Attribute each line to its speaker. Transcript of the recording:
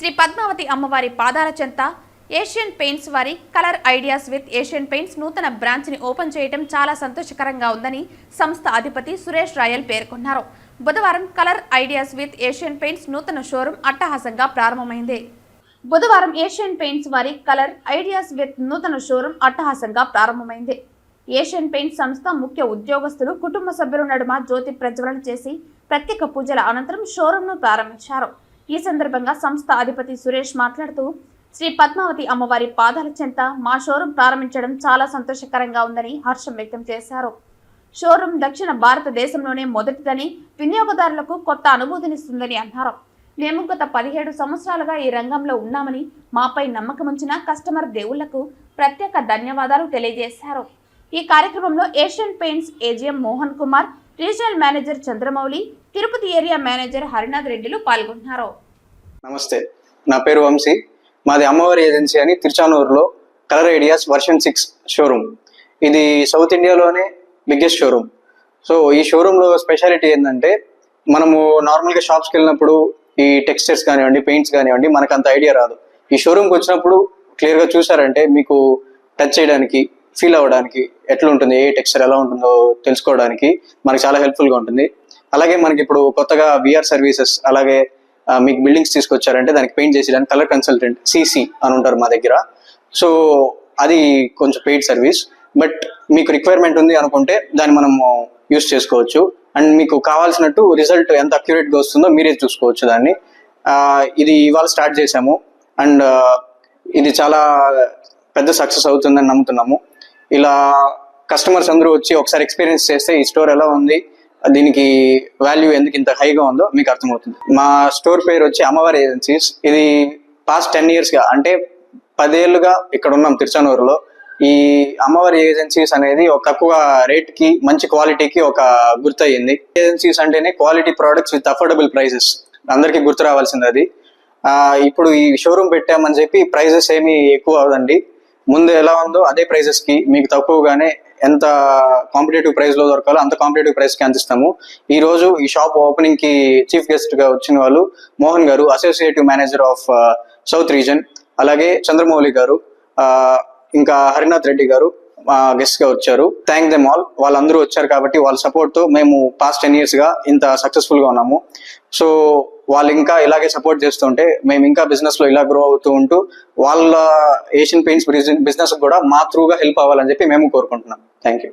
Speaker 1: శ్రీ పద్మావతి అమ్మవారి పాదాల చెంత ఏషియన్ పెయింట్స్ వారి colour ideas with Asian Paints నూతన బ్రాంచ్ని ఓపెన్ చేయడం చాలా సంతోషకరంగా ఉందని సంస్థ అధిపతి సురేష్ రాయల్ పేర్కొన్నారు. బుధవారం colour ideas with Asian Paints నూతన షోరూం అట్టహాసంగా ప్రారంభమైంది. బుధవారం ఏషియన్ పెయింట్స్ వారి కలర్ ఐడియాస్ విత్ నూతన షోరూం అట్టహాసంగా ప్రారంభమైంది. ఏషియన్ పెయింట్స్ సంస్థ ముఖ్య ఉద్యోగస్తులు కుటుంబ సభ్యుల నడుమ జ్యోతి ప్రజ్వలన చేసి ప్రత్యేక పూజల అనంతరం షోరూంను ప్రారంభించారు. ఈ సందర్భంగా సంస్థ అధిపతి సురేష్ మాట్లాడుతూ శ్రీ పద్మావతి అమ్మవారి పాదాల చెంత మా షోరూం ప్రారంభించడం చాలా సంతోషకరంగా ఉందని హర్షం వ్యక్తం చేశారు. షోరూం దక్షిణ భారతదేశంలోనే మొదటిదని వినియోగదారులకు కొత్త అనుభూతినిస్తుందని అన్నారు. మేము గత పదిహేడు సంవత్సరాలుగా ఈ రంగంలో ఉన్నామని మాపై నమ్మకం ఉంచిన కస్టమర్ దేవుళ్ళకు ప్రత్యేక ధన్యవాదాలు తెలియజేశారు. ఈ కార్యక్రమంలో Asian Paints AGM Mohan Kumar regional manager Chandramouli Tirupati area manager Harinath రెడ్డిలు పాల్గొన్నారు.
Speaker 2: నమస్తే నా పేరు వంశీ. మాది అమ్మవారి ఏజెన్సీ అని తిరుచానూరులో colour ideas version six showroom. ఇది సౌత్ ఇండియాలోనే బిగ్గెస్ట్ షోరూమ్. సో ఈ షోరూంలో స్పెషాలిటీ ఏంటంటే మనము నార్మల్గా షాప్స్కి వెళ్ళినప్పుడు ఈ టెక్స్చర్స్ కానివ్వండి పెయింట్స్ కానివ్వండి మనకు అంత ఐడియా రాదు. ఈ షోరూమ్కి వచ్చినప్పుడు క్లియర్గా చూసారంటే మీకు టచ్ చేయడానికి ఫీల్ అవ్వడానికి ఎట్లా ఉంటుంది ఏ టెక్స్చర్ ఎలా ఉంటుందో తెలుసుకోవడానికి మనకి చాలా హెల్ప్ఫుల్గా ఉంటుంది. అలాగే మనకి ఇప్పుడు కొత్తగా విఆర్ సర్వీసెస్ అలాగే మీకు బిల్డింగ్స్ తీసుకొచ్చారంటే దానికి పెయింట్ చేసేదానికి కలర్ కన్సల్టెంట్ సిసి అని ఉంటారు మా దగ్గర. సో అది కొంచెం పెయిడ్ సర్వీస్ బట్ మీకు రిక్వైర్మెంట్ ఉంది అనుకుంటే దాన్ని మనం యూస్ చేసుకోవచ్చు. అండ్ మీకు కావాల్సినట్టు రిజల్ట్ ఎంత అక్యురేట్గా వస్తుందో మీరే చూసుకోవచ్చు దాన్ని. ఇది ఇవాళ స్టార్ట్ చేసాము అండ్ ఇది చాలా పెద్ద సక్సెస్ అవుతుందని నమ్ముతున్నాము. ఇలా కస్టమర్స్ అందరూ వచ్చి ఒకసారి ఎక్స్పీరియన్స్ చేస్తే ఈ స్టోర్ ఎలా ఉంది దీనికి వాల్యూ ఎందుకు ఇంత హైగా ఉందో మీకు అర్థమవుతుంది. మా స్టోర్ పేరు వచ్చి అమ్మవారి ఏజెన్సీస్ ఇది పాస్ట్ టెన్ ఇయర్స్గా అంటే పదేళ్ళుగా ఇక్కడ ఉన్నాం తిరుచానూరులో. ఈ అమ్మవారి ఏజెన్సీస్ అనేది ఒక తక్కువ రేట్కి మంచి క్వాలిటీకి ఒక గుర్తయింది. ఏజెన్సీస్ అంటేనే quality products with affordable prices అందరికీ గుర్తు రావాల్సింది అది. ఇప్పుడు ఈ షోరూమ్ పెట్టామని చెప్పి ప్రైజెస్ ఏమీ ఎక్కువ అవదండి ముందు ఎలా ఉందో అదే ప్రైజెస్కి మీకు తక్కువగానే ఎంత కాంపిటేటివ్ ప్రైస్లో దొరకాలో అంత కాంపిటేటివ్ ప్రైస్కి అందిస్తాము. ఈ రోజు ఈ షాప్ ఓపెనింగ్కి చీఫ్ గెస్ట్గా వచ్చిన వాళ్ళు Mohan garu associative manager of south region అలాగే చంద్రమౌళి గారు uh, ఇంకా హరినాథ్ రెడ్డి గారు గెస్ట్గా వచ్చారు. థ్యాంక్ దెమ్ ఆల్ వాళ్ళందరూ వచ్చారు కాబట్టి వాళ్ళ సపోర్ట్తో మేము పాస్ట్ టెన్ ఇయర్స్గా ఇంత సక్సెస్ఫుల్గా ఉన్నాము. సో వాళ్ళు ఇంకా ఇలాగే సపోర్ట్ చేస్తుంటే మేము ఇంకా బిజినెస్లో ఇలా గ్రో అవుతూ ఉంటూ వాళ్ళ ఏషియన్ పెయింట్స్ బిజినెస్ కూడా మా త్రూగా హెల్ప్ అవ్వాలని చెప్పి మేము కోరుకుంటున్నాం. Thank you